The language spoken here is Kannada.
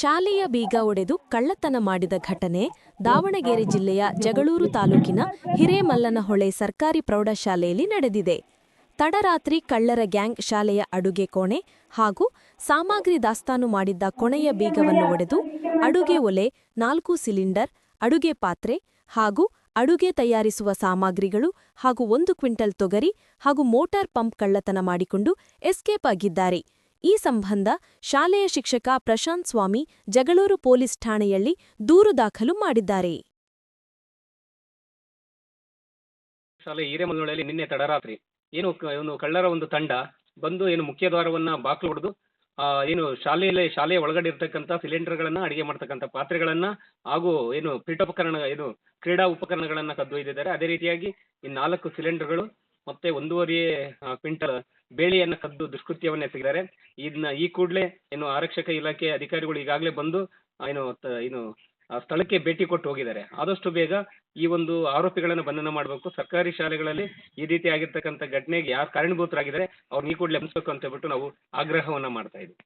ಶಾಲೆಯ ಬೀಗ ಒಡೆದು ಕಳ್ಳತನ ಮಾಡಿದ ಘಟನೆ ದಾವಣಗೆರೆ ಜಿಲ್ಲೆಯ ಜಗಳೂರು ತಾಲೂಕಿನ ಹಿರೇಮಲ್ಲನಹೊಳೆ ಸರ್ಕಾರಿ ಪ್ರೌಢಶಾಲೆಯಲ್ಲಿ ನಡೆದಿದೆ. ತಡರಾತ್ರಿ ಕಳ್ಳರ ಗ್ಯಾಂಗ್ ಶಾಲೆಯ ಅಡುಗೆ ಕೋಣೆ ಹಾಗೂ ಸಾಮಗ್ರಿ ದಾಸ್ತಾನು ಮಾಡಿದ್ದ ಕೊನೆಯ ಬೀಗವನ್ನು ಒಡೆದು ಅಡುಗೆ ಒಲೆ, ನಾಲ್ಕು ಸಿಲಿಂಡರ್, ಅಡುಗೆ ಪಾತ್ರೆ ಹಾಗೂ ಅಡುಗೆ ತಯಾರಿಸುವ ಸಾಮಗ್ರಿಗಳು ಹಾಗೂ ಒಂದು ಕ್ವಿಂಟಲ್ ತೊಗರಿ ಹಾಗೂ ಮೋಟಾರ್ ಪಂಪ್ ಕಳ್ಳತನ ಮಾಡಿಕೊಂಡು ಎಸ್ಕೇಪ್ ಆಗಿದ್ದಾರೆ. ಈ ಸಂಬಂಧ ಶಾಲೆಯ ಶಿಕ್ಷಕ ಪ್ರಶಾಂತ್ ಸ್ವಾಮಿ ಜಗಳೂರು ಪೊಲೀಸ್ ಠಾಣೆಯಲ್ಲಿ ದೂರು ದಾಖಲು ಮಾಡಿದ್ದಾರೆ. ಶಾಲೆ ಹಿರೇಮಲ್ಲೂರಲ್ಲಿ ನಿನ್ನೆ ತಡರಾತ್ರಿ ಏನು ಏನು ಕಳ್ಳರ ಒಂದು ತಂಡ ಬಂದು ಏನು ಮುಖ್ಯ ದ್ವಾರವನ್ನ ಬಾಕ್ಲು ಹೊಡೆದು ಏನು ಶಾಲೆಯಲ್ಲಿ, ಶಾಲೆಯ ಒಳಗಡೆ ಇರ್ತಕ್ಕಂಥ ಸಿಲಿಂಡರ್ಗಳನ್ನ ಅಡಿಗೆ ಮಾಡ್ತಕ್ಕಂಥ ಪಾತ್ರೆಗಳನ್ನ ಹಾಗೂ ಏನು ಪೀಠೋಪಕರಣ, ಏನು ಕ್ರೀಡಾ ಉಪಕರಣಗಳನ್ನ ಕದ್ದೊಯ್ದಿದ್ದಾರೆ ಅದೇ ರೀತಿಯಾಗಿ ಈ ನಾಲ್ಕು ಸಿಲಿಂಡರ್ಗಳು ಮತ್ತೆ ಒಂದೂವರೆ ಕ್ವಿಂಟಲ್ ಬೇಳೆಯನ್ನ ಕದ್ದು ದುಷ್ಕೃತ್ಯವನ್ನ ಎಸಗಿದ್ದಾರೆ. ಇದನ್ನ ಈ ಕೂಡಲೇ ಏನು ಆರಕ್ಷಕ ಇಲಾಖೆ ಅಧಿಕಾರಿಗಳು ಈಗಾಗಲೇ ಬಂದು ಏನು ಏನು ಸ್ಥಳಕ್ಕೆ ಭೇಟಿ ಕೊಟ್ಟು ಹೋಗಿದ್ದಾರೆ. ಆದಷ್ಟು ಬೇಗ ಈ ಒಂದು ಆರೋಪಿಗಳನ್ನ ಬಂಧನ ಮಾಡಬೇಕು. ಸರ್ಕಾರಿ ಶಾಲೆಗಳಲ್ಲಿ ಈ ರೀತಿ ಆಗಿರ್ತಕ್ಕಂಥ ಘಟನೆಗೆ ಯಾರು ಕಾರಣಭೂತರಾಗಿದ್ದಾರೆ ಅವ್ರನ್ನ ಈ ಕೂಡಲೇ ಅಂತ ಹೇಳ್ಬಿಟ್ಟು ನಾವು ಆಗ್ರಹವನ್ನ ಮಾಡ್ತಾ ಇದ್ದೀವಿ.